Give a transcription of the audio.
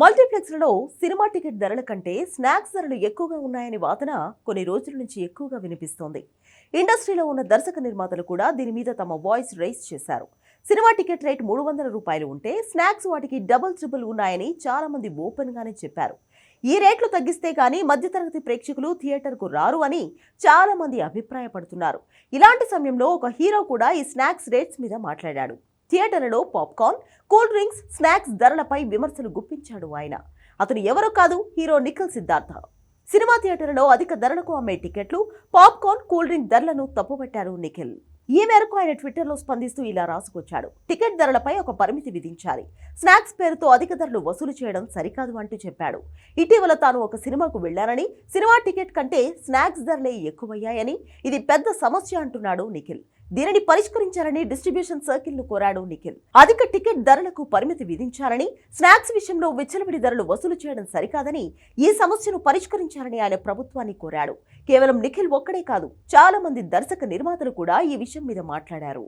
మల్టీప్లెక్స్లలో cinema ticket ధరల కంటే snacks ధరలు ఎక్కువగా ఉన్నాయని వాదన కొన్ని రోజుల నుంచి ఎక్కువగా వినిపిస్తోంది. ఇండస్ట్రీలో ఉన్న దర్శక నిర్మాతలు కూడా దీని మీద తమ వాయిస్ రైస్ చేశారు. సినిమా టికెట్ రేట్ మూడు వందల రూపాయలు ఉంటే స్నాక్స్ వాటికి డబుల్ ట్రిపుల్ ఉన్నాయని చాలామంది ఓపెన్గానే చెప్పారు. ఈ రేట్లు తగ్గిస్తే కానీ మధ్యతరగతి ప్రేక్షకులు థియేటర్కు రారు అని చాలామంది అభిప్రాయపడుతున్నారు. ఇలాంటి సమయంలో ఒక హీరో కూడా ఈ స్నాక్స్ రేట్స్ మీద మాట్లాడాడు. థియేటర్లలో పాప్కార్న్ కూల్ డ్రింక్స్ స్నాక్స్ ధరలపై విమర్శలు గుప్పించాడు ఆయన. అతను ఎవరో కాదు హీరో నిఖిల్ సిద్ధార్థ. సినిమా థియేటర్లలో అధిక ధరలకు అమ్మే టికెట్లు పాప్కార్న్ కూల్ డ్రింక్ ధరలను తప్పుపట్టారు నిఖిల్. ఈ మేరకు ఆయన ట్విట్టర్లో స్పందిస్తూ ఇలా రాసుకొచ్చాడు. టికెట్ ధరలపై ఒక పరిమితి విధించాలి. స్నాక్స్ పేరుతో అధిక ధరలు వసూలు చేయడం సరికాదు అంటూ చెప్పాడు. ఇటీవల తాను ఒక సినిమాకు వెళ్ళానని సినిమా టికెట్ కంటే స్నాక్స్ ధరలే ఎక్కువయ్యాయని ఇది పెద్ద సమస్య అంటున్నాడు నిఖిల్. దీనిని పరిష్కరించాలని డిస్ట్రిబ్యూషన్ సర్కిల్ను కోరాడు నిఖిల్. అధిక టికెట్ ధరలకు పరిమితి విధించాలని స్నాక్స్ విషయంలో విచ్చలవిడి ధరలు వసూలు చేయడం సరికాదని ఈ సమస్యను పరిష్కరించాలని ఆయన ప్రభుత్వాన్ని కోరాడు. కేవలం నిఖిల్ ఒక్కడే కాదు చాలా మంది దర్శక నిర్మాతలు కూడా ఈ విషయం మీద మాట్లాడారు.